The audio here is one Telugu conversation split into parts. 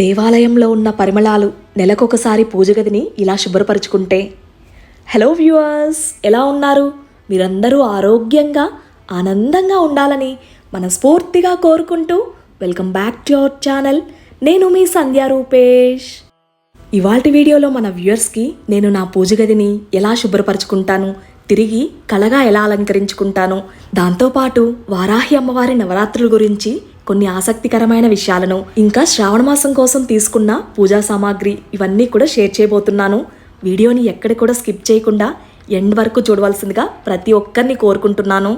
దేవాలయంలో ఉన్న పరిమళాలు నెలకొకసారి పూజగదిని ఇలా శుభ్రపరుచుకుంటే. హలో వ్యూవర్స్ ఎలా ఉన్నారు? మీరందరూ ఆరోగ్యంగా ఆనందంగా ఉండాలని మనస్ఫూర్తిగా కోరుకుంటూ welcome back to our channel. నేను మీ సంధ్యా రూపేష్. ఇవాల్టి వీడియోలో మన వ్యూయర్స్కి నేను నా పూజ గదిని ఎలా శుభ్రపరచుకుంటాను తిరిగి కళగా ఎలా అలంకరించుకుంటాను దాంతోపాటు వారాహి అమ్మవారి నవరాత్రుల గురించి కొన్ని ఆసక్తికరమైన విషయాలను ఇంకా శ్రావణ మాసం కోసం తీసుకున్న పూజా సామాగ్రి ఇవన్నీ కూడా షేర్ చేయబోతున్నాను. వీడియోని ఎక్కడ కూడా స్కిప్ చేయకుండా ఎండ్ వరకు చూడవలసిందిగా ప్రతి ఒక్కరిని కోరుకుంటున్నాను.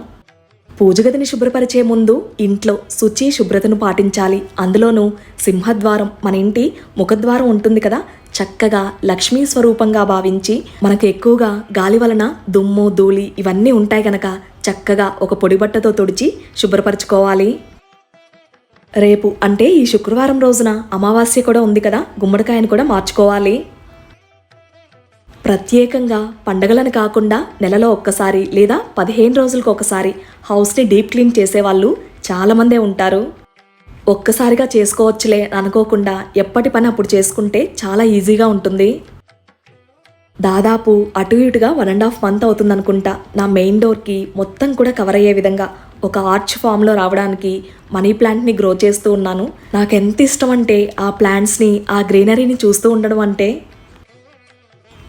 పూజగదిని శుభ్రపరిచే ముందు ఇంట్లో శుచి శుభ్రతను పాటించాలి. అందులోనూ సింహద్వారం మన ఇంటి ముఖద్వారం ఉంటుంది కదా? చక్కగా లక్ష్మీ స్వరూపంగా భావించి మనకు ఎక్కువగా గాలి వలన దుమ్ము ధూళి ఇవన్నీ ఉంటాయి గనక చక్కగా ఒక పొడిబట్టతో తుడిచి శుభ్రపరచుకోవాలి. రేపు అంటే ఈ శుక్రవారం రోజున అమావాస్య కూడా ఉంది కదా గుమ్మడికాయను కూడా మార్చుకోవాలి. ప్రత్యేకంగా పండగలను కాకుండా నెలలో ఒక్కసారి లేదా పదిహేను రోజులకు ఒకసారి హౌస్ని డీప్ క్లీన్ చేసేవాళ్ళు చాలామందే ఉంటారు. ఒక్కసారిగా చేసుకోవచ్చులే అనుకోకుండా ఎప్పటి పని అప్పుడు చేసుకుంటే చాలా ఈజీగా ఉంటుంది. దాదాపు అటు ఇటుగా వన్ అండ్ హాఫ్ మంత్ అవుతుంది అనుకుంటా నా మెయిన్ డోర్కి మొత్తం కూడా కవర్ అయ్యే విధంగా ఒక ఆర్చ్ ఫామ్లో రావడానికి మనీ ప్లాంట్ని గ్రో చేస్తూ ఉన్నాను. నాకు ఎంత ఇష్టం అంటే ఆ ప్లాంట్స్ని ఆ గ్రీనరీని చూస్తూ ఉండడం అంటే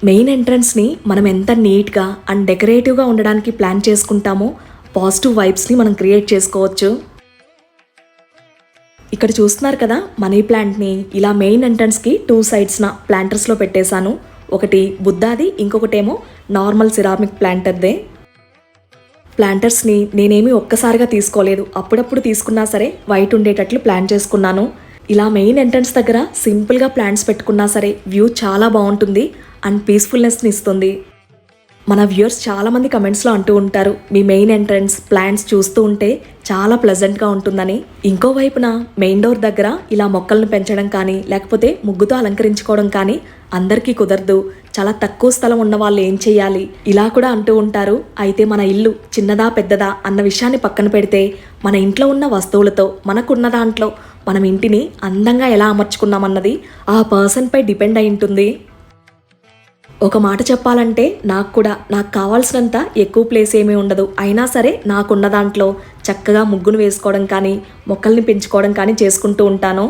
మెయిన్ ఎంట్రన్స్ని మనం ఎంత నీట్గా అండ్ డెకరేటివ్గా ఉండడానికి ప్లాన్ చేసుకుంటామో పాజిటివ్ వైబ్స్ని మనం క్రియేట్ చేసుకోవచ్చు. ఇక్కడ చూస్తున్నారు కదా మనీ ప్లాంట్ని ఇలా మెయిన్ ఎంట్రన్స్కి టూ సైడ్స్న ప్లాంటర్స్లో పెట్టేశాను. ఒకటి బుద్ధాది ఇంకొకటేమో నార్మల్ సిరామిక్ ప్లాంటర్దే. ప్లాంటర్స్ని నేనేమి ఒక్కసారిగా తీసుకోలేదు. అప్పుడప్పుడు తీసుకున్నా సరే వైట్ ఉండేటట్లు ప్లాన్ చేసుకున్నాను. ఇలా మెయిన్ ఎంట్రన్స్ దగ్గర సింపుల్గా ప్లాంట్స్ పెట్టుకున్నా సరే వ్యూ చాలా బాగుంటుంది అండ్ పీస్ఫుల్నెస్ని ఇస్తుంది. మన వ్యూయర్స్ చాలామంది కమెంట్స్లో అంటూ ఉంటారు మీ మెయిన్ ఎంట్రన్స్ ప్లాంట్స్ చూస్తూ ఉంటే చాలా ప్లెజెంట్గా ఉంటుందని. ఇంకో వైపున మెయిన్ డోర్ దగ్గర ఇలా మొక్కలను పెంచడం కానీ లేకపోతే ముగ్గుతో అలంకరించుకోవడం కానీ అందరికీ కుదరదు. చాలా తక్కువ స్థలం ఉన్న వాళ్ళు ఏం చేయాలి? ఇలా కూడా అంటూ ఉంటారు. అయితే మన ఇల్లు చిన్నదా పెద్దదా అన్న విషయాన్ని పక్కన పెడితే మన ఇంట్లో ఉన్న వస్తువులతో మనకున్న దాంట్లో మనం ఇంటిని అందంగా ఎలా అమర్చుకున్నామన్నది ఆ పర్సన్పై డిపెండ్ అయి ఉంటుంది. ఒక మాట చెప్పాలంటే నాకు కూడా నాకు కావాల్సినంత ఎక్కువ ప్లేస్ ఏమీ ఉండదు. అయినా సరే నాకున్న దాంట్లో చక్కగా ముగ్గును వేసుకోవడం కానీ మొక్కల్ని పెంచుకోవడం కానీ చేసుకుంటూ ఉంటాను.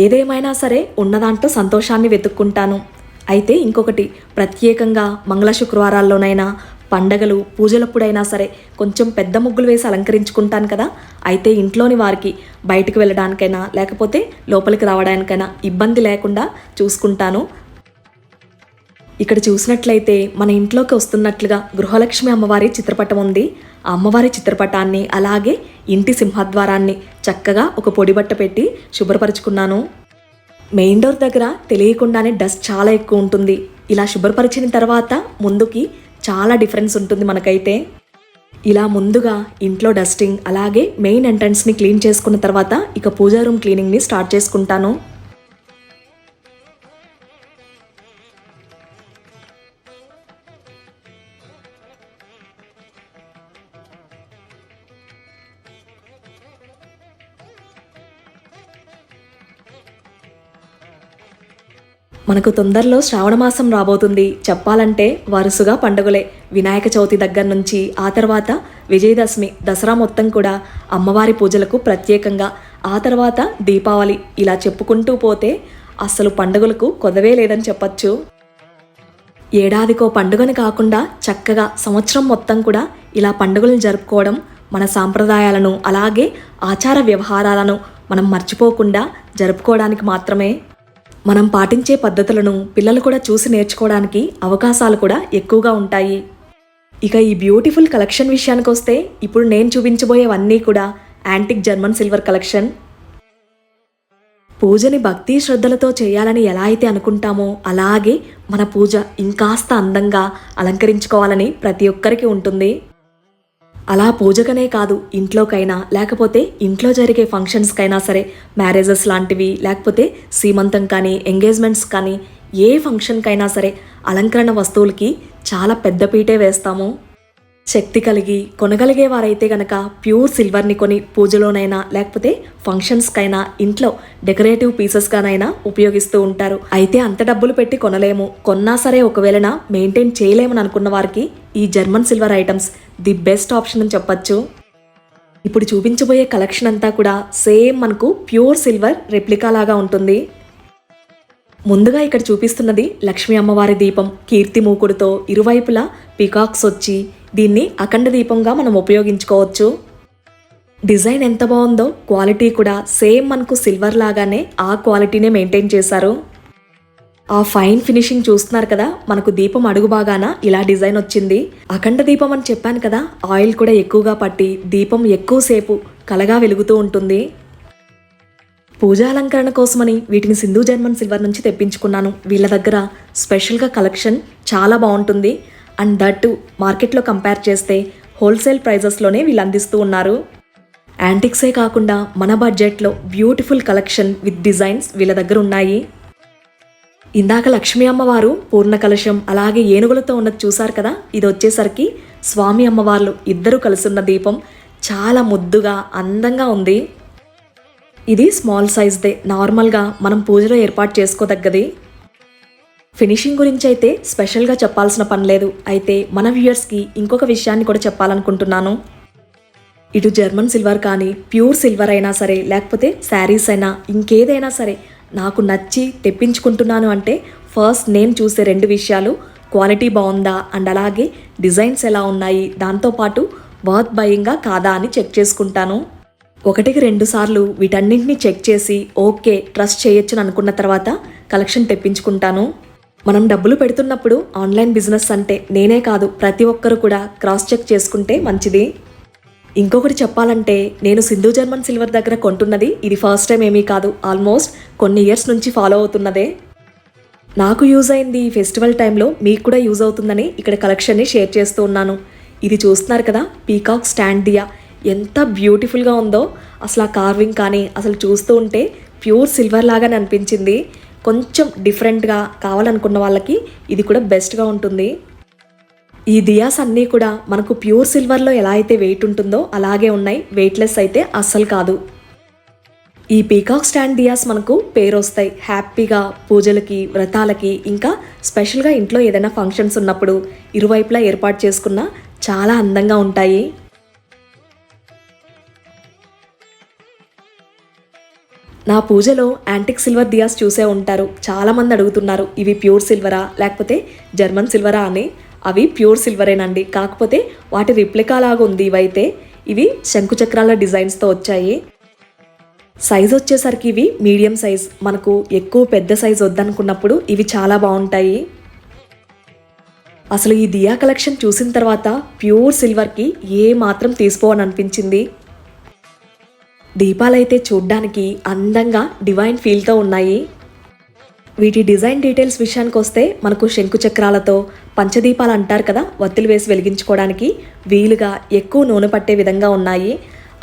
ఏదేమైనా సరే ఉన్న దాంట్లో సంతోషాన్ని వెతుక్కుంటాను. అయితే ఇంకొకటి ప్రత్యేకంగా మంగళ శుక్రవారాల్లోనైనా పండగలు పూజలప్పుడైనా సరే కొంచెం పెద్ద ముగ్గులు వేసి అలంకరించుకుంటాను కదా. అయితే ఇంట్లోని వారికి బయటకు వెళ్ళడానికైనా లేకపోతే లోపలికి రావడానికైనా ఇబ్బంది లేకుండా చూసుకుంటాను. ఇక్కడ చూసినట్లయితే మన ఇంట్లోకి వస్తున్నట్లుగా గృహలక్ష్మి అమ్మవారి చిత్రపటం ఉంది. ఆ అమ్మవారి చిత్రపటాన్ని అలాగే ఇంటి సింహద్వారాన్ని చక్కగా ఒక పొడిబట్ట పెట్టి శుభ్రపరుచుకున్నాను. మెయిన్ డోర్ దగ్గర తెలియకుండానే డస్ట్ చాలా ఎక్కువ ఉంటుంది. ఇలా శుభ్రపరిచిన తర్వాత ముందుకి చాలా డిఫరెన్స్ ఉంటుంది మనకైతే. ఇలా ముందుగా ఇంట్లో డస్టింగ్ అలాగే మెయిన్ ఎంట్రన్స్ని క్లీన్ చేసుకున్న తర్వాత ఇక పూజా రూమ్ క్లీనింగ్ని స్టార్ట్ చేసుకుంటాను. మనకు తొందరలో శ్రావణ మాసం రాబోతుంది. చెప్పాలంటే వరుసగా పండుగలే. వినాయక చవితి దగ్గర నుంచి ఆ తర్వాత విజయదశమి దసరా మొత్తం కూడా అమ్మవారి పూజలకు ప్రత్యేకంగా. ఆ తర్వాత దీపావళి ఇలా చెప్పుకుంటూ పోతే అస్సలు పండుగలకు కొదవే లేదని చెప్పచ్చు. ఏడాదికో పండుగని కాకుండా చక్కగా సంవత్సరం మొత్తం కూడా ఇలా పండుగలను జరుపుకోవడం మన సాంప్రదాయాలను అలాగే ఆచార వ్యవహారాలను మనం మర్చిపోకుండా జరుపుకోవడానికి మాత్రమే మనం పాటించే పద్ధతులను పిల్లలు కూడా చూసి నేర్చుకోవడానికి అవకాశాలు కూడా ఎక్కువగా ఉంటాయి. ఇక ఈ బ్యూటిఫుల్ కలెక్షన్ విషయానికి వస్తే ఇప్పుడు నేను చూపించబోయేవన్నీ కూడా యాంటిక్ జర్మన్ సిల్వర్ కలెక్షన్. పూజని భక్తి శ్రద్ధలతో చేయాలని ఎలా అయితే అనుకుంటామో అలాగే మన పూజ ఇంకాస్త అందంగా అలంకరించుకోవాలని ప్రతి ఒక్కరికి ఉంటుంది. అలా పూజకనే కాదు ఇంట్లోకైనా లేకపోతే ఇంట్లో జరిగే ఫంక్షన్స్కైనా సరే మ్యారేజెస్ లాంటివి లేకపోతే సీమంతం కానీ ఎంగేజ్మెంట్స్ కానీ ఏ ఫంక్షన్కైనా సరే అలంకరణ వస్తువులకి చాలా పెద్దపీటే వేస్తాము. శక్తి కలిగి కొనగలిగే వారైతే గనక ప్యూర్ సిల్వర్ని కొని పూజలోనైనా లేకపోతే ఫంక్షన్స్కైనా ఇంట్లో డెకరేటివ్ పీసెస్గానైనా ఉపయోగిస్తూ ఉంటారు. అయితే అంత డబ్బులు పెట్టి కొనలేము. కొన్నా సరే ఒకవేళ మెయింటైన్ చేయలేమని అనుకున్న వారికి ఈ German silver items the best option అని చెప్పొచ్చు. ఇప్పుడు చూపించబోయే కలెక్షన్ అంతా కూడా సేమ్ మనకు ప్యూర్ సిల్వర్ రెప్లికా లాగా ఉంటుంది. ముందుగా ఇక్కడ చూపిస్తున్నది లక్ష్మీ అమ్మవారి దీపం కీర్తి మూకుడుతో ఇరువైపులా పికాక్స్ వచ్చి దీన్ని అఖండ దీపంగా మనం ఉపయోగించుకోవచ్చు. డిజైన్ ఎంత బాగుందో క్వాలిటీ కూడా సేమ్ మనకు సిల్వర్ లాగానే ఆ క్వాలిటీనే మెయింటైన్ చేశారు. ఆ ఫైన్ ఫినిషింగ్ చూస్తున్నారు కదా మనకు దీపం అడుగు బాగాన ఇలా డిజైన్ వచ్చింది. అఖండ దీపం అని చెప్పాను కదా ఆయిల్ కూడా ఎక్కువగా పట్టి దీపం ఎక్కువసేపు కలగా వెలుగుతూ ఉంటుంది. పూజా అలంకరణ కోసమని వీటిని సింధు జర్మన్ సిల్వర్ నుంచి తెప్పించుకున్నాను. వీళ్ళ దగ్గర స్పెషల్గా కలెక్షన్ చాలా బాగుంటుంది. అండ్ దట్ మార్కెట్లో కంపేర్ చేస్తే హోల్సేల్ ప్రైజెస్లోనే వీళ్ళు అందిస్తూ ఉన్నారు. యాంటిక్సే కాకుండా మన బడ్జెట్లో బ్యూటిఫుల్ కలెక్షన్ విత్ డిజైన్స్ వీళ్ళ దగ్గర ఉన్నాయి. ఇందాక లక్ష్మీ అమ్మవారు పూర్ణ కలశం అలాగే ఏనుగులతో ఉన్నది చూశారు కదా? ఇది వచ్చేసరికి స్వామి అమ్మవార్లు ఇద్దరు కలుసున్న దీపం చాలా ముద్దుగా అందంగా ఉంది. ఇది స్మాల్ సైజ్దే. నార్మల్గా మనం పూజలో ఏర్పాటు చేసుకోదగ్గది. ఫినిషింగ్ గురించి అయితే స్పెషల్గా చెప్పాల్సిన పని లేదు. అయితే మన వ్యూయర్స్కి ఇంకొక విషయాన్ని కూడా చెప్పాలనుకుంటున్నాను. ఇటు జర్మన్ సిల్వర్ కానీ ప్యూర్ సిల్వర్ అయినా సరే లేకపోతే శారీస్ అయినా ఇంకేదైనా సరే నాకు నచ్చి తెప్పించుకుంటున్నాను అంటే ఫస్ట్ నేను చూసే రెండు విషయాలు క్వాలిటీ బాగుందా? అండ్ అలాగే డిజైన్స్ ఎలా ఉన్నాయి? దాంతోపాటు వర్త్ భయంగా కాదా అని చెక్ చేసుకుంటాను. ఒకటికి రెండు సార్లు వీటన్నింటినీ చెక్ చేసి ఓకే ట్రస్ట్ చేయొచ్చు అనుకున్న తర్వాత కలెక్షన్ తెప్పించుకుంటాను. మనం డబ్బులు పెడుతున్నప్పుడు ఆన్లైన్ బిజినెస్ అంటే నేనే కాదు ప్రతి ఒక్కరు కూడా క్రాస్ చెక్ చేసుకుంటే మంచిది. ఇంకొకటి చెప్పాలంటే నేను సింధు జర్మన్ సిల్వర్ దగ్గర కొంటున్నది ఇది ఫస్ట్ టైం ఏమీ కాదు ఆల్మోస్ట్ కొన్ని ఇయర్స్ నుంచి ఫాలో అవుతున్నదే. నాకు యూజ్ అయింది ఈ ఫెస్టివల్ టైంలో మీకు కూడా యూజ్ అవుతుందని ఇక్కడ కలెక్షన్ని షేర్ చేస్తూ ఉన్నాను. ఇది చూస్తున్నారు కదా పీకాక్ స్టాండ్ దియా. ఎంత బ్యూటిఫుల్గా ఉందో అసలు ఆ కార్వింగ్ కానీ అసలు చూస్తూ ఉంటే ప్యూర్ సిల్వర్ లాగానే అనిపించింది. కొంచెం డిఫరెంట్గా కావాలనుకున్న వాళ్ళకి ఇది కూడా బెస్ట్గా ఉంటుంది. ఈ దియాస్ అన్నీ కూడా మనకు ప్యూర్ సిల్వర్లో ఎలా అయితే వెయిట్ ఉంటుందో అలాగే ఉన్నాయి. వెయిట్లెస్ అయితే అస్సలు కాదు. ఈ పీకాక్ స్టాండ్ దియాస్ మనకు పేరు వస్తాయి హ్యాపీగా పూజలకి వ్రతాలకి ఇంకా స్పెషల్గా ఇంట్లో ఏదైనా ఫంక్షన్స్ ఉన్నప్పుడు ఇరువైపులా ఏర్పాటు చేసుకున్న చాలా అందంగా ఉంటాయి. నా పూజలో యాంటిక్ సిల్వర్ దియాస్ చూసే ఉంటారు. చాలామంది అడుగుతున్నారు ఇవి ప్యూర్ సిల్వరా లేకపోతే జర్మన్ సిల్వరా అని? అవి ప్యూర్ సిల్వరేనండి కాకపోతే వాటి రిప్లికా లాగా ఉంది ఇవైతే. ఇవి శంకుచక్రాల డిజైన్స్తో వచ్చాయి. సైజ్ వచ్చేసరికి ఇవి మీడియం సైజ్ మనకు ఎక్కువ పెద్ద సైజ్ వద్దనుకున్నప్పుడు ఇవి చాలా బాగుంటాయి. అసలు ఈ దియా కలెక్షన్ చూసిన తర్వాత ప్యూర్ సిల్వర్కి ఏ మాత్రం తీసుకోవని అనిపించింది? దీపాలైతే చూడ్డానికి అందంగా డివైన్ ఫీల్తో ఉన్నాయి. వీటి డిజైన్ డీటెయిల్స్ విషయానికి వస్తే మనకు శంకు చక్రాలతో పంచదీపాలు అంటారు కదా వత్తులు వేసి వెలిగించుకోవడానికి వీలుగా ఎక్కువ నూనె పట్టే విధంగా ఉన్నాయి.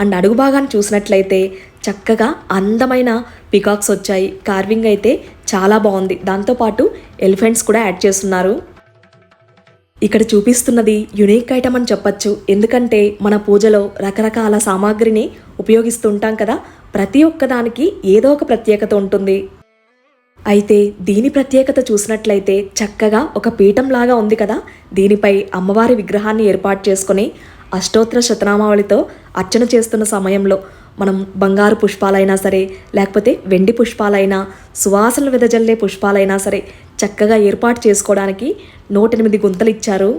అండ్ అడుగు భాగాన్ని చూసినట్లయితే చక్కగా అందమైన పికాక్స్ వచ్చాయి. కార్వింగ్ అయితే చాలా బాగుంది. దాంతోపాటు ఎలిఫెంట్స్ కూడా యాడ్ చేస్తున్నారు. ఇక్కడ చూపిస్తున్నది యునిక్ ఐటమ్ అని చెప్పచ్చు. ఎందుకంటే మన పూజలో రకరకాల సామాగ్రిని ఉపయోగిస్తుంటాం కదా ప్రతి ఒక్కదానికి ఏదో ఒక ప్రత్యేకత ఉంటుంది. అయితే దీని ప్రత్యేకత చూసినట్లయితే చక్కగా ఒక పీఠం లాగా ఉంది కదా దీనిపై అమ్మవారి విగ్రహాన్ని ఏర్పాటు చేసుకొని అష్టోత్తర శతనామావళితో అర్చన చేస్తున్న సమయంలో మనం బంగారు పుష్పాలైనా సరే లేకపోతే వెండి పుష్పాలైనా సువాసనలు వెదజల్లే పుష్పాలైనా సరే చక్కగా ఏర్పాటు చేసుకోవడానికి నూటెనిమిది గుంతలు ఇచ్చారు.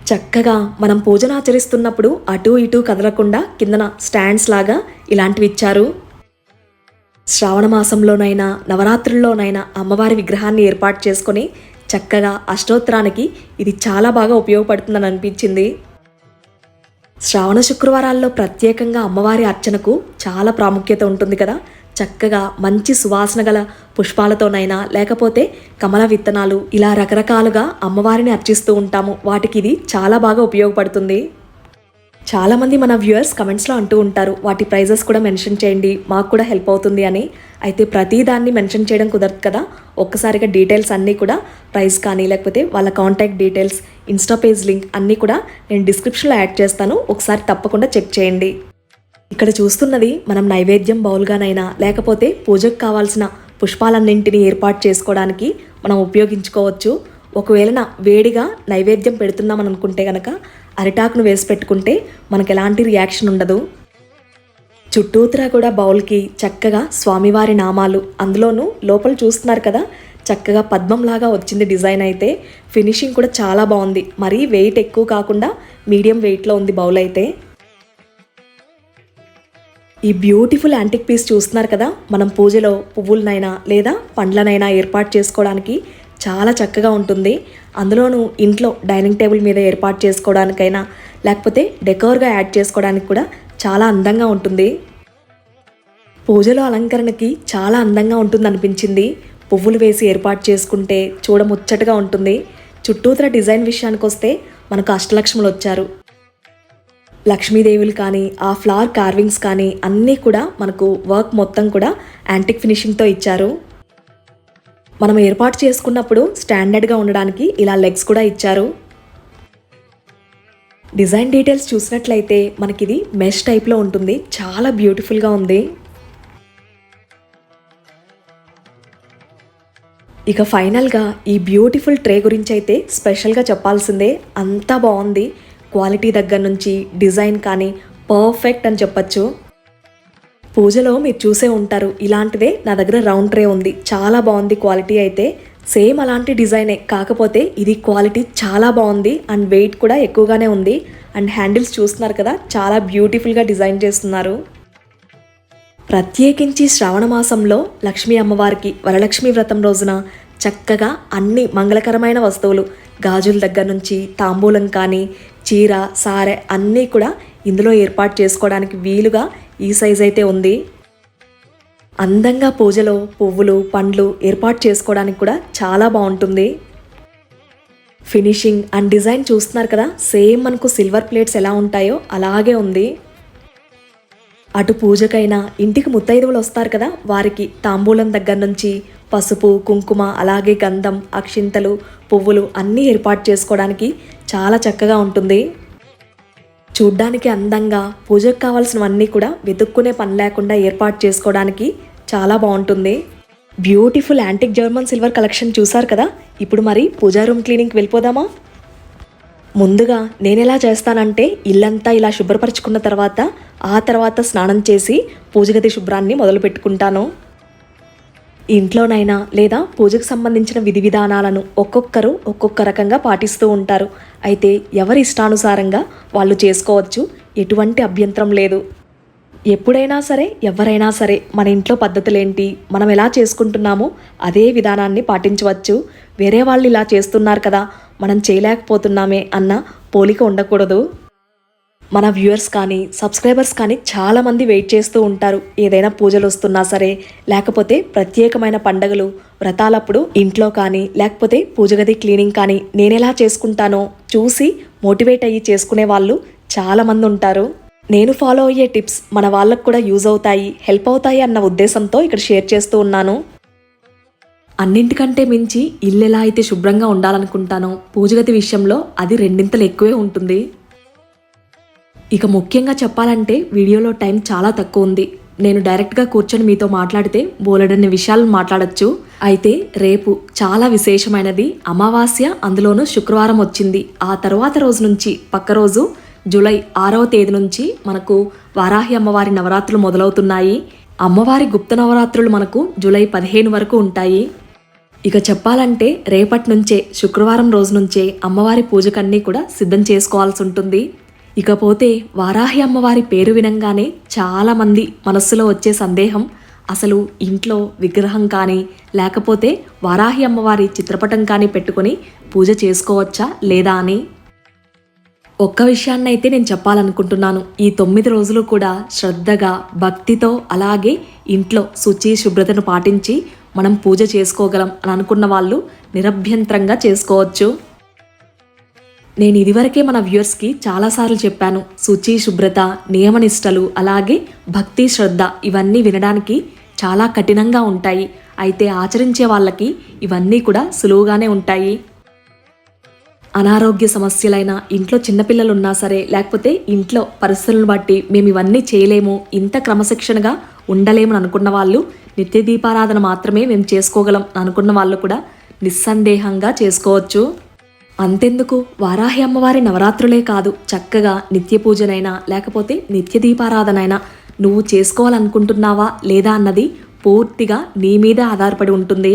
చక్కగా మనం పూజన ఆచరిస్తున్నప్పుడు అటు ఇటు కదలకుండా కిందన స్టాండ్స్ లాగా ఇలాంటివి ఇచ్చారు. శ్రావణ మాసంలోనైనా నవరాత్రుల్లోనైనా అమ్మవారి విగ్రహాన్ని ఏర్పాటు చేసుకొని చక్కగా అష్టోత్తరానికి ఇది చాలా బాగా ఉపయోగపడుతుందని అనిపించింది. శ్రావణ శుక్రవారాల్లో ప్రత్యేకంగా అమ్మవారి అర్చనకు చాలా ప్రాముఖ్యత ఉంటుంది కదా. చక్కగా మంచి సువాసన గల పుష్పాలతోనైనా లేకపోతే కమల విత్తనాలు ఇలా రకరకాలుగా అమ్మవారిని అర్చిస్తూ ఉంటాము. వాటికి ఇది చాలా బాగా ఉపయోగపడుతుంది. చాలామంది మన వ్యూయర్స్ కమెంట్స్లో అంటూ ఉంటారు వాటి ప్రైజెస్ కూడా మెన్షన్ చేయండి మాకు కూడా హెల్ప్ అవుతుంది అని. అయితే ప్రతి దాన్ని మెన్షన్ చేయడం కుదరదు కదా? ఒక్కసారిగా డీటెయిల్స్ అన్నీ కూడా ప్రైస్ కానీ లేకపోతే వాళ్ళ contact details insta page link అన్నీ కూడా నేను డిస్క్రిప్షన్లో యాడ్ చేస్తాను. ఒకసారి తప్పకుండా చెక్ చేయండి. ఇక్కడ చూస్తున్నది మనం నైవేద్యం బౌల్గానైనా లేకపోతే పూజకు కావాల్సిన పుష్పాలన్నింటినీ ఏర్పాటు చేసుకోవడానికి మనం ఉపయోగించుకోవచ్చు. ఒకవేళ వేడిగా నైవేద్యం పెడుతున్నామని అనుకుంటే కనుక అరిటాకును వేసి పెట్టుకుంటే మనకు ఎలాంటి రియాక్షన్ ఉండదు. చుట్టూతరా కూడా బౌల్కి చక్కగా స్వామివారి నామాలు అందులోనూ లోపల చూస్తున్నారు కదా చక్కగా పద్మంలాగా వచ్చింది డిజైన్ అయితే. ఫినిషింగ్ కూడా చాలా బాగుంది. మరీ వెయిట్ ఎక్కువ కాకుండా మీడియం వెయిట్లో ఉంది బౌల్ అయితే. ఈ బ్యూటిఫుల్ యాంటిక్ పీస్ చూస్తున్నారు కదా మనం పూజలో పువ్వులనైనా లేదా పండ్లనైనా ఏర్పాటు చేసుకోవడానికి చాలా చక్కగా ఉంటుంది. అందులోనూ ఇంట్లో డైనింగ్ టేబుల్ మీద ఏర్పాటు చేసుకోవడానికైనా లేకపోతే డెకోర్గా యాడ్ చేసుకోవడానికి కూడా చాలా అందంగా ఉంటుంది. పూజలో అలంకరణకి చాలా అందంగా ఉంటుంది అనిపించింది పువ్వులు వేసి ఏర్పాటు చేసుకుంటే చూడముచ్చటగా ఉంటుంది. చుట్టూతర డిజైన్ విషయానికి వస్తే మనకు అష్టలక్ష్ములు వచ్చారు. లక్ష్మీదేవులు కానీ ఆ ఫ్లవర్ కార్వింగ్స్ కానీ అన్నీ కూడా మనకు వర్క్ మొత్తం కూడా యాంటిక్ ఫినిషింగ్తో ఇచ్చారు. మనం ఏర్పాటు చేసుకున్నప్పుడు స్టాండర్డ్గా ఉండడానికి ఇలా లెగ్స్ కూడా ఇచ్చారు. డిజైన్ డీటెయిల్స్ చూసినట్లయితే మనకిది మెష్ టైప్లో ఉంటుంది. చాలా బ్యూటిఫుల్గా ఉంది. ఇక ఫైనల్గా ఈ బ్యూటిఫుల్ ట్రే గురించి అయితే స్పెషల్గా చెప్పాల్సిందే. అంతా బాగుంది. క్వాలిటీ దగ్గర నుంచి డిజైన్ కానీ పర్ఫెక్ట్ అని చెప్పచ్చు. పూజలో మీరు చూసే ఉంటారు. ఇలాంటిదే నా దగ్గర రౌండ్ ట్రే ఉంది. చాలా బాగుంది క్వాలిటీ అయితే. సేమ్ అలాంటి డిజైనే. కాకపోతే ఇది క్వాలిటీ చాలా బాగుంది. అండ్ వెయిట్ కూడా ఎక్కువగానే ఉంది. అండ్ హ్యాండిల్స్ చూస్తున్నారు కదా చాలా బ్యూటిఫుల్గా డిజైన్ చేస్తున్నారు. ప్రత్యేకించి శ్రావణ మాసంలో లక్ష్మీ అమ్మవారికి వరలక్ష్మి వ్రతం రోజున చక్కగా అన్ని మంగళకరమైన వస్తువులు గాజుల దగ్గర నుంచి తాంబూలం కానీ చీర సారె అన్నీ కూడా ఇందులో ఏర్పాటు చేసుకోవడానికి వీలుగా ఈ సైజ్ అయితే ఉంది. అందంగా పూజలో పువ్వులు పండ్లు ఏర్పాటు చేసుకోవడానికి కూడా చాలా బాగుంటుంది. ఫినిషింగ్ అండ్ డిజైన్ చూస్తున్నారు కదా సేమ్ మనకు సిల్వర్ ప్లేట్స్ ఎలా ఉంటాయో అలాగే ఉంది. అటు పూజకైనా ఇంటికి ముత్తైదువులు వస్తారు కదా వారికి తాంబూలం దగ్గర నుంచి పసుపు కుంకుమ అలాగే గంధం అక్షింతలు పువ్వులు అన్నీ ఏర్పాటు చేసుకోవడానికి చాలా చక్కగా ఉంటుంది. చూడ్డానికి అందంగా పూజకు కావాల్సినవన్నీ కూడా వెతుక్కునే పని లేకుండా ఏర్పాటు చేసుకోవడానికి చాలా బాగుంటుంది. Beautiful antique German silver collection చూసారు కదా? ఇప్పుడు మరి పూజా రూమ్ క్లీనింగ్కి వెళ్ళిపోదామా? ముందుగా నేను ఎలా చేస్తానంటే ఇల్లంతా ఇలా శుభ్రపరచుకున్న తర్వాత ఆ తర్వాత స్నానం చేసి పూజగది శుభ్రాన్ని మొదలు పెట్టుకుంటాను ఇంట్లోనైనా లేదా పూజకు సంబంధించిన విధి విధానాలను ఒక్కొక్కరు ఒక్కొక్క రకంగా పాటిస్తూ ఉంటారు. అయితే ఎవరి ఇష్టానుసారంగా వాళ్ళు చేసుకోవచ్చు? ఎటువంటి అభ్యంతరం లేదు. ఎప్పుడైనా సరే ఎవరైనా సరే మన ఇంట్లో పద్ధతులేంటి? మనం ఎలా చేసుకుంటున్నామో అదే విధానాన్ని పాటించవచ్చు. వేరే వాళ్ళు ఇలా చేస్తున్నారు కదా మనం చేయలేకపోతున్నామే అన్న పోలిక ఉండకూడదు. మన వ్యూయర్స్ కానీ సబ్స్క్రైబర్స్ కానీ చాలామంది వెయిట్ చేస్తూ ఉంటారు. ఏదైనా పూజలు వస్తున్నా సరే లేకపోతే ప్రత్యేకమైన పండగలు వ్రతాలప్పుడు ఇంట్లో కానీ లేకపోతే పూజగది క్లీనింగ్ కానీ నేనెలా చేసుకుంటానో చూసి మోటివేట్ అయ్యి చేసుకునే వాళ్ళు చాలామంది ఉంటారు. నేను ఫాలో అయ్యే టిప్స్ మన వాళ్ళకు కూడా యూజ్ అవుతాయి హెల్ప్ అవుతాయి అన్న ఉద్దేశంతో ఇక్కడ షేర్ చేస్తూ ఉన్నాను. అన్నింటికంటే మించి ఇల్లు ఎలా అయితే శుభ్రంగా ఉండాలనుకుంటానో పూజగది విషయంలో అది రెండింతలు ఎక్కువే ఉంటుంది. ఇక ముఖ్యంగా చెప్పాలంటే వీడియోలో టైం చాలా తక్కువ ఉంది. నేను డైరెక్ట్గా కూర్చొని మీతో మాట్లాడితే బోలెడన్ని విషయాలు మాట్లాడొచ్చు. అయితే రేపు చాలా విశేషమైనది. అమావాస్య అందులోనూ శుక్రవారం వచ్చింది. ఆ తర్వాత రోజు నుంచి పక్క రోజు జూలై ఆరవ తేదీ నుంచి మనకు వారాహి అమ్మవారి నవరాత్రులు మొదలవుతున్నాయి. అమ్మవారి గుప్త నవరాత్రులు మనకు జూలై పదిహేను వరకు ఉంటాయి. ఇక చెప్పాలంటే రేపటి నుంచే శుక్రవారం రోజు నుంచే అమ్మవారి పూజకన్నీ కూడా సిద్ధం చేసుకోవాల్సి ఉంటుంది. ఇకపోతే వారాహి అమ్మవారి పేరు వినంగానే చాలామంది మనస్సులో వచ్చే సందేహం అసలు ఇంట్లో విగ్రహం కానీ లేకపోతే వారాహి అమ్మవారి చిత్రపటం కానీ పెట్టుకొని పూజ చేసుకోవచ్చా లేదా అని? ఒక్క విషయాన్నైతే నేను చెప్పాలనుకుంటున్నాను. ఈ తొమ్మిది రోజులు కూడా శ్రద్ధగా భక్తితో అలాగే ఇంట్లో శుచి శుభ్రతను పాటించి మనం పూజ చేసుకోగలం అని అనుకున్న వాళ్ళు నిరభ్యంతరంగా చేసుకోవచ్చు. నేను ఇదివరకే మన వ్యూయర్స్కి చాలాసార్లు చెప్పాను. శుచి శుభ్రత నియమనిష్టలు అలాగే భక్తి శ్రద్ధ ఇవన్నీ వినడానికి చాలా కఠినంగా ఉంటాయి. అయితే ఆచరించే వాళ్ళకి ఇవన్నీ కూడా సులువుగానే ఉంటాయి. అనారోగ్య సమస్యలైన ఇంట్లో చిన్నపిల్లలు ఉన్నా సరే లేకపోతే ఇంట్లో పరిస్థితులను బట్టి మేము ఇవన్నీ చేయలేము. ఇంత క్రమశిక్షణగా ఉండలేమని అనుకున్న వాళ్ళు నిత్య దీపారాధన మాత్రమే మేము చేసుకోగలం అనుకున్న వాళ్ళు కూడా నిస్సందేహంగా చేసుకోవచ్చు. అంతెందుకు? వారాహి అమ్మవారి నవరాత్రులే కాదు. చక్కగా నిత్య పూజనైనా లేకపోతే నిత్య దీపారాధనైనా నువ్వు చేసుకోవాలనుకుంటున్నావా లేదా అన్నది పూర్తిగా నీ మీద ఆధారపడి ఉంటుంది.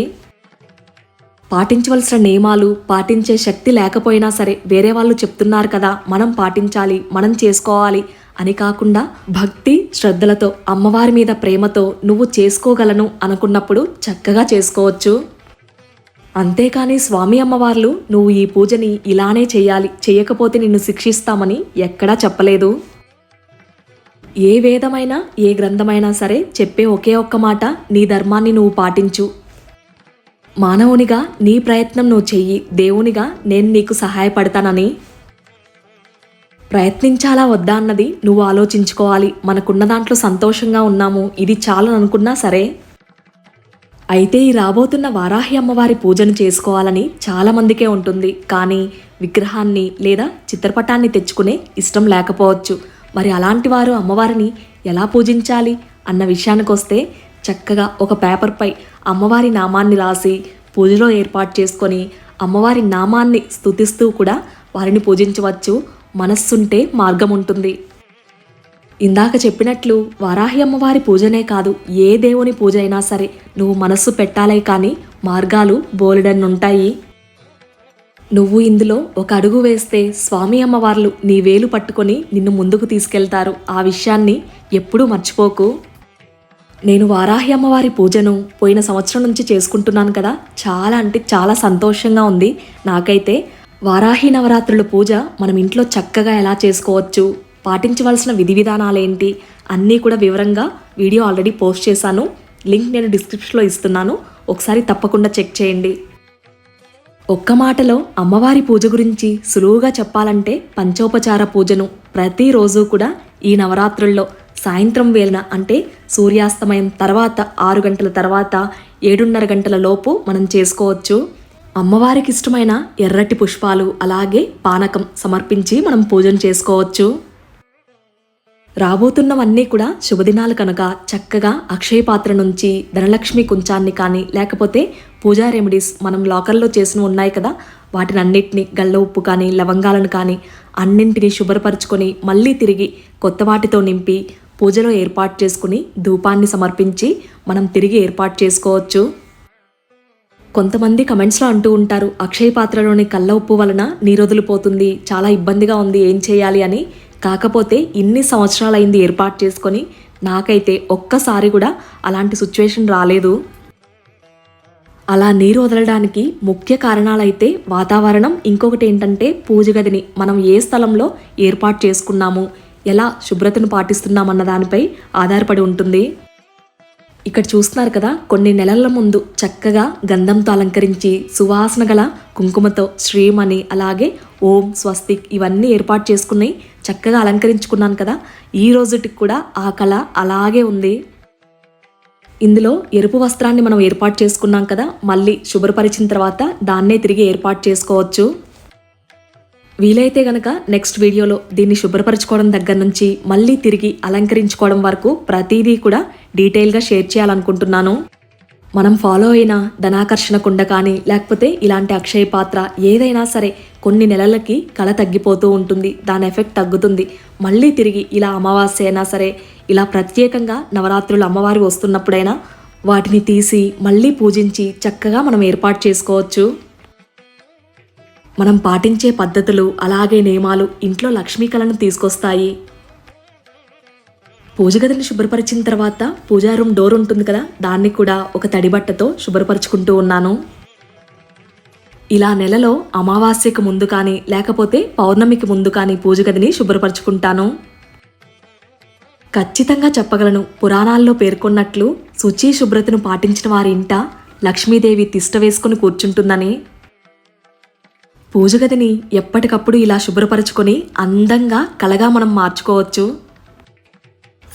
పాటించవలసిన నియమాలు పాటించే శక్తి లేకపోయినా సరే వేరే వాళ్ళు చెప్తున్నారు కదా మనం పాటించాలి మనం చేసుకోవాలి అని కాకుండా భక్తి శ్రద్ధలతో అమ్మవారి మీద ప్రేమతో నువ్వు చేసుకోగలను అనుకున్నప్పుడు చక్కగా చేసుకోవచ్చు. అంతేకాని స్వామి అమ్మవార్లు నువ్వు ఈ పూజని ఇలానే చేయాలి చేయకపోతే నిన్ను శిక్షిస్తామని ఎక్కడా చెప్పలేదు. ఏ వేదమైనా ఏ గ్రంథమైనా సరే చెప్పే ఒకే ఒక్క మాట నీ ధర్మాన్ని నువ్వు పాటించు. మానవునిగా నీ ప్రయత్నం నువ్వు చెయ్యి దేవునిగా నేను నీకు సహాయపడతానని. ప్రయత్నించాలా వద్దా అన్నది నువ్వు ఆలోచించుకోవాలి. మనకున్న దాంట్లో సంతోషంగా ఉన్నాము ఇది చాలు అనుకున్నా సరే. అయితే ఈ రాబోతున్న వారాహి అమ్మవారి పూజను చేసుకోవాలని చాలామందికే ఉంటుంది. కానీ విగ్రహాన్ని లేదా చిత్రపటాన్ని తెచ్చుకునే ఇష్టం లేకపోవచ్చు. మరి అలాంటి వారు అమ్మవారిని ఎలా పూజించాలి అన్న విషయానికి వస్తే చక్కగా ఒక పేపర్పై అమ్మవారి నామాన్ని రాసి పూజలో ఏర్పాటు చేసుకొని అమ్మవారి నామాన్ని స్తుతిస్తూ కూడా వారిని పూజించవచ్చు. మనస్సుంటే మార్గం ఉంటుంది ఇందాక చెప్పినట్లు వారాహి అమ్మవారి పూజనే కాదు ఏ దేవుని పూజ అయినా సరే నువ్వు మనస్సు పెట్టాలే కానీ మార్గాలు బోలెడన్నుంటాయి. నువ్వు ఇందులో ఒక అడుగు వేస్తే స్వామి అమ్మవార్లు నీ వేలు పట్టుకొని నిన్ను ముందుకు తీసుకెళ్తారు. ఆ విషయాన్ని ఎప్పుడూ మర్చిపోకు. నేను వారాహి అమ్మవారి పూజను పోయిన సంవత్సరం నుంచి చేసుకుంటున్నాను కదా. చాలా అంటే చాలా సంతోషంగా ఉంది. నాకైతే వారాహి నవరాత్రుల పూజ మనం ఇంట్లో చక్కగా ఎలా చేసుకోవచ్చు? పాటించవలసిన విధి విధానాలేంటి అన్నీ కూడా వివరంగా వీడియో ఆల్రెడీ పోస్ట్ చేశాను. లింక్ నేను డిస్క్రిప్షన్లో ఇస్తున్నాను. ఒకసారి తప్పకుండా చెక్ చేయండి. ఒక్క మాటలో అమ్మవారి పూజ గురించి సులువుగా చెప్పాలంటే పంచోపచార పూజను ప్రతిరోజు కూడా ఈ నవరాత్రుల్లో సాయంత్రం వేళన అంటే సూర్యాస్తమయం తర్వాత ఆరు గంటల తర్వాత ఏడున్నర గంటల లోపు మనం చేసుకోవచ్చు. అమ్మవారికి ఇష్టమైన ఎర్రటి పుష్పాలు అలాగే పానకం సమర్పించి మనం పూజను చేసుకోవచ్చు. రాబోతున్నవన్నీ కూడా శుభదినాలు కనుక చక్కగా అక్షయ పాత్ర నుంచి ధనలక్ష్మి కుంచాన్ని కానీ లేకపోతే పూజా రెమెడీస్ మనం లాకర్లో చేసిన ఉన్నాయి కదా వాటిని అన్నిటిని గల్ల ఉప్పు కానీ లవంగాలను కానీ అన్నింటినీ శుభ్రపరచుకొని మళ్ళీ తిరిగి కొత్త వాటితో నింపి పూజలో ఏర్పాటు చేసుకుని ధూపాన్ని సమర్పించి మనం తిరిగి ఏర్పాటు చేసుకోవచ్చు. కొంతమంది కమెంట్స్లో అంటూ ఉంటారు అక్షయ పాత్రలోని కళ్ళ ఉప్పు వలన నీరొదిలిపోతుంది చాలా ఇబ్బందిగా ఉంది ఏం చేయాలి అని. కాకపోతే ఇన్ని సంవత్సరాలైంది ఏర్పాటు చేసుకొని నాకైతే ఒక్కసారి కూడా అలాంటి సిచ్యువేషన్ రాలేదు. అలా నీరు వదలడానికి ముఖ్య కారణాలైతే వాతావరణం. ఇంకొకటి ఏంటంటే పూజ గదిని మనం ఏ స్థలంలో ఏర్పాటు చేసుకున్నాము ఎలా శుభ్రతను పాటిస్తున్నామన్న దానిపై ఆధారపడి ఉంటుంది. ఇక్కడ చూస్తున్నారు కదా కొన్ని నెలల ముందు చక్కగా గంధంతో అలంకరించి సువాసన గల కుంకుమతో శ్రీమణి అలాగే ఓం స్వస్తిక్ ఇవన్నీ ఏర్పాటు చేసుకుని చక్కగా అలంకరించుకున్నాను కదా. ఈ రోజుటికి కూడా ఆ కళ అలాగే ఉంది. ఇందులో ఎరుపు వస్త్రాన్ని మనం ఏర్పాటు చేసుకున్నాం కదా. మళ్ళీ శుభ్రపరిచిన తర్వాత దాన్నే తిరిగి ఏర్పాటు చేసుకోవచ్చు. వీలైతే గనక నెక్స్ట్ వీడియోలో దీన్ని శుభ్రపరచుకోవడం దగ్గర నుంచి మళ్ళీ తిరిగి అలంకరించుకోవడం వరకు ప్రతిదీ కూడా డీటెయిల్గా షేర్ చేయాలనుకుంటున్నాను. మనం ఫాలో అయిన ధనాకర్షణ కుండ కానీ లేకపోతే ఇలాంటి అక్షయ పాత్ర ఏదైనా సరే కొన్ని నెలలకి కళ తగ్గిపోతూ ఉంటుంది. దాని ఎఫెక్ట్ తగ్గుతుంది. మళ్ళీ తిరిగి ఇలా అమావాస్య అయినా సరే ఇలా ప్రత్యేకంగా నవరాత్రులు అమ్మవారి వస్తున్నప్పుడైనా వాటిని తీసి మళ్ళీ పూజించి చక్కగా మనం ఏర్పాటు చేసుకోవచ్చు. మనం పాటించే పద్ధతులు అలాగే నియమాలు ఇంట్లో లక్ష్మీ కళను తీసుకొస్తాయి. పూజ గదిని శుభ్రపరిచిన తర్వాత పూజా రూమ్ డోర్ ఉంటుంది కదా దాన్ని కూడా ఒక తడి బట్టతో శుభ్రపరచుకుంటూ ఉన్నాను. ఇలా నెలలో అమావాస్యకు ముందు కానీ లేకపోతే పౌర్ణమికి ముందు కానీ పూజ గదిని శుభ్రపరచుకుంటాను. ఖచ్చితంగా చెప్పగలను పురాణాల్లో పేర్కొన్నట్లు శుచి శుభ్రతను పాటించిన వారి ఇంట లక్ష్మీదేవి తిష్ట వేసుకుని కూర్చుంటుందని. పూజగదిని ఎప్పటికప్పుడు ఇలా శుభ్రపరచుకొని అందంగా కలగా మనం మార్చుకోవచ్చు.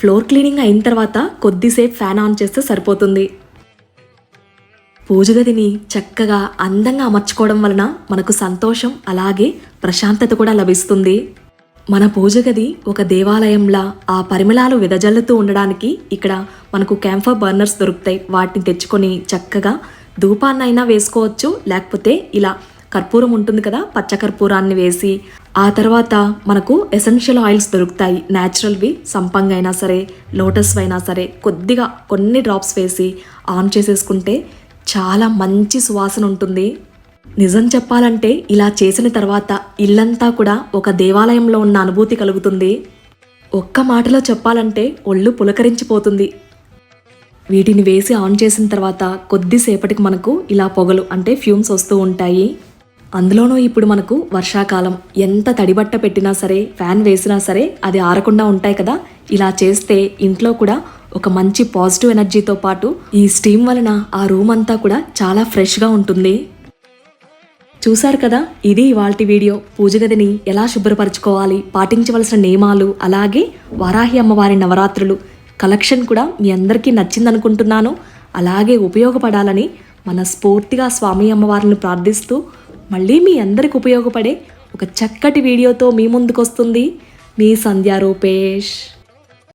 ఫ్లోర్ క్లీనింగ్ అయిన తర్వాత కొద్దిసేపు ఫ్యాన్ ఆన్ చేస్తే సరిపోతుంది. పూజ గదిని చక్కగా అందంగా అమర్చుకోవడం వలన మనకు సంతోషం అలాగే ప్రశాంతత కూడా లభిస్తుంది. మన పూజ గది ఒక దేవాలయంలా ఆ పరిమళాలు వెదజల్లుతూ ఉండడానికి ఇక్కడ మనకు క్యాంఫర్ బర్నర్స్ దొరుకుతాయి. వాటిని తెచ్చుకొని చక్కగా ధూపాన్నైనా వేసుకోవచ్చు లేకపోతే ఇలా కర్పూరం ఉంటుంది కదా పచ్చ కర్పూరాన్ని వేసి ఆ తర్వాత మనకు ఎసెన్షియల్ ఆయిల్స్ దొరుకుతాయి. న్యాచురల్వి సంపంగ్ అయినా సరే లోటస్ అయినా సరే కొద్దిగా కొన్ని డ్రాప్స్ వేసి ఆన్ చేసేసుకుంటే చాలా మంచి సువాసన ఉంటుంది. నిజం చెప్పాలంటే ఇలా చేసిన తర్వాత ఇల్లంతా కూడా ఒక దేవాలయంలో ఉన్న అనుభూతి కలుగుతుంది. ఒక్క మాటలో చెప్పాలంటే ఒళ్ళు పులకరించిపోతుంది. వీటిని వేసి ఆన్ చేసిన తర్వాత కొద్దిసేపటికి మనకు ఇలా పొగలు అంటే ఫ్యూమ్స్ వస్తూ ఉంటాయి. అందులోనూ ఇప్పుడు మనకు వర్షాకాలం ఎంత తడిబట్ట పెట్టినా సరే ఫ్యాన్ వేసినా సరే అది ఆరకుండా ఉంటాయి కదా. ఇలా చేస్తే ఇంట్లో కూడా ఒక మంచి పాజిటివ్ ఎనర్జీతో పాటు ఈ స్టీమ్ వలన ఆ రూమ్ అంతా కూడా చాలా ఫ్రెష్గా ఉంటుంది. చూశారు కదా ఇది ఇవాల్టి వీడియో. పూజ గదిని ఎలా శుభ్రపరచుకోవాలి పాటించవలసిన నియమాలు అలాగే వారాహి అమ్మవారి నవరాత్రులు. కలెక్షన్ కూడా మీ అందరికీ నచ్చిందనుకుంటున్నాను. అలాగే ఉపయోగపడాలని మనస్ఫూర్తిగా స్వామి అమ్మవారిని ప్రార్థిస్తూ మళ్ళీ మీ అందరికి ఉపయోగపడే ఒక చక్కటి వీడియోతో మీ ముందుకు వస్తుంది మీ సంధ్యా రూపేష్.